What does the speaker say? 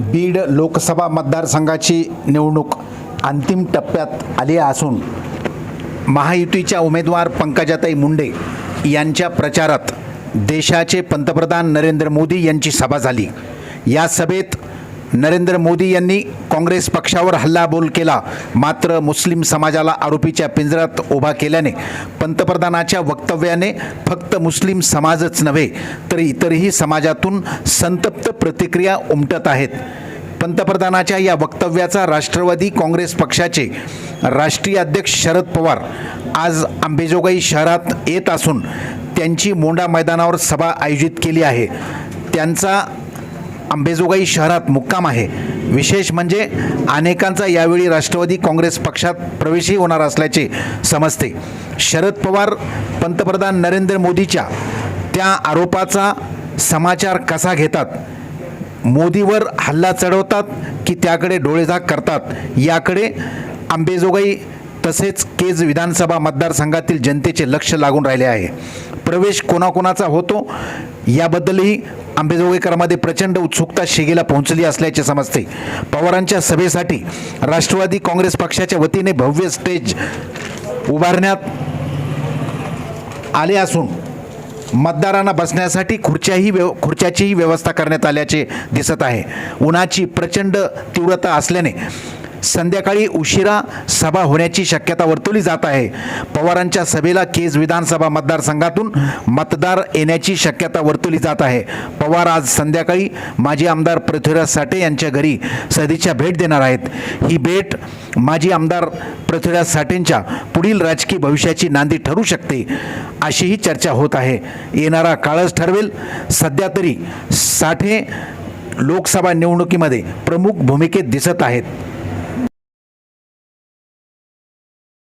बीड लोकसभा मतदारसंघाची निवडणूक अंतिम टप्प्यात आली असून महायुतीच्या उमेदवार पंकजाताई मुंडे यांच्या प्रचारात देशाचे पंतप्रधान नरेंद्र मोदी यांची सभा झाली. या सभेत नरेंद्र मोदी यांनी काँग्रेस पक्षावर हल्लाबोल केला. मात्र मुस्लिम समाजाला आरोपीच्या पिंजऱ्यात उभा केल्याने पंतप्रधानाच्या वक्तव्याने फक्त मुस्लिम समाजच नव्हे तर इतरही समाजातून संतप्त प्रतिक्रिया उमटत आहेत. पंतप्रधानाच्या या वक्तव्याचा राष्ट्रवादी काँग्रेस पक्षाचे राष्ट्रीय अध्यक्ष शरद पवार आज आंबेजोगाई शहरात येत असून त्यांची मोंडा मैदानावर सभा आयोजित केली आहे. त्यांचा अंबेजोगाई शहरात मुक्काम आहे. विशेष म्हणजे अनेकांचा यावेळी राष्ट्रवादी काँग्रेस पक्षात प्रवेशही होणार असल्याचे समजते. शरद पवार पंतप्रधान नरेंद्र मोदीच्या त्या आरोपाचा समाचार कसा घेतात? मोदीवर हल्ला चढवतात की त्याकडे डोळेझाक करतात? याकडे अंबेजोगाई तसेच केज विधानसभा मतदारसंघातील जनतेचे लक्ष लागून राहिले आहे. प्रवेश कोणाकोणाचा होतो याबद्दलही आंबेजोगाईकरांमध्ये प्रचंड उत्सुकता शिगेला पोहोचली असल्याचे समजते. पवारांच्या सभेसाठी राष्ट्रवादी काँग्रेस पक्षाच्या वतीने भव्य स्टेज उभारण्यात आले असून मतदारांना बसण्यासाठी खुर्च्याही व्यव खुर्च्याचीही व्यवस्था करण्यात आल्याचे दिसत आहे. उन्हाची प्रचंड तीव्रता असल्याने संध्याकाळी उशिरा सभा होण्याची शक्यता वर्तवली जात आहे. पवारांच्या सभेला केज विधानसभा मतदारसंघातून मतदार येण्याची शक्यता वर्तवली जात आहे. पवार आज संध्याकाळी माजी आमदार पृथ्वीराज साठे यांच्या घरी सदिच्छा भेट देणार आहेत. ही भेट माजी आमदार पृथ्वीराज साठेंच्या पुढील राजकीय भविष्याची नांदी ठरू शकते अशीही चर्चा होत आहे. येणारा काळच ठरवेल. सध्या तरी साठे लोकसभा निवडणुकीमध्ये प्रमुख भूमिकेत दिसत आहेत.